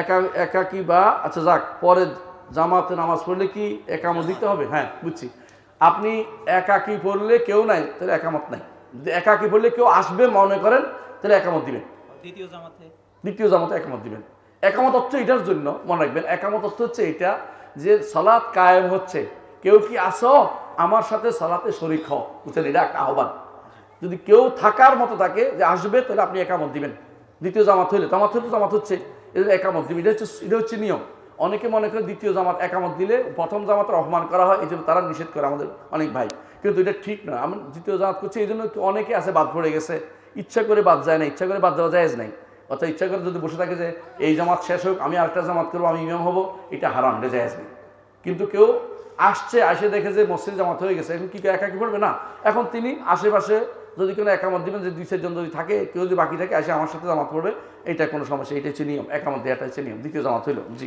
একা একাকি বা আচ্ছা যাক পরে জামাতে নামাজ পড়লে কি একামত দিতে হবে? হ্যাঁ বুঝছি। আপনি একাকি পড়লে কেউ নাই তাহলে একামত নাই। একাকি পড়লে কেউ আসবে মনে করেন তাহলে একামত দিবেন। দ্বিতীয় জামাতে? দ্বিতীয় জামাতে একামত দিবেন। একামত অর্থ এটার জন্য মনে রাখবেন একামত অর্থ হচ্ছে এটা যে সলাৎ কায়েম হচ্ছে। কেউ কি আসো আমার সাথে সলাতে শরিক হও বুঝছেন? এটা একটা আহ্বান। যদি কেউ থাকার মতো থাকে যে আসবে তাহলে আপনি একামত দিবেন। দ্বিতীয় জামাত হইলে জামাত হইলে জামাত হচ্ছে। এটা একামত দিবে। এটা হচ্ছে এটা হচ্ছে নিয়ম। অনেকে মনে করে দ্বিতীয় জামাত একামত দিলে প্রথম জামাতের অপমান করা হয় এই জন্য তারা নিষেধ করে আমাদের অনেক ভাই। কিন্তু এটা ঠিক নয়। আমি দ্বিতীয় জামাত করছি এই জন্য অনেকে আছে বাদ পড়ে গেছে। ইচ্ছা করে বাদ যায় না, ইচ্ছা করে বাদ দেওয়া যায় নাই। অর্থাৎ ইচ্ছা করে যদি বসে থাকে যে, এই জামাত শেষ হোক, আমি আরেকটা জামাত করব, আমি ইমাম হব, এটা হারান এটা যায় কিন্তু কেউ আসছে, আসে দেখে যে মসজিদ জামাত হয়ে গেছে, এখন কি একা কি পড়বে না। এখন তিনি আশেপাশে যদি কোনো একামত দিবেন, যে দুই চারজন যদি থাকে, কেউ যদি বাকি থাকে আসে আমার সাথে জামাত পড়বে এটা কোনো সমস্যা, এটা হচ্ছে নিয়ম, একামত দেওয়াটা হচ্ছে নিয়ম, দ্বিতীয় জামাত হইল, জি।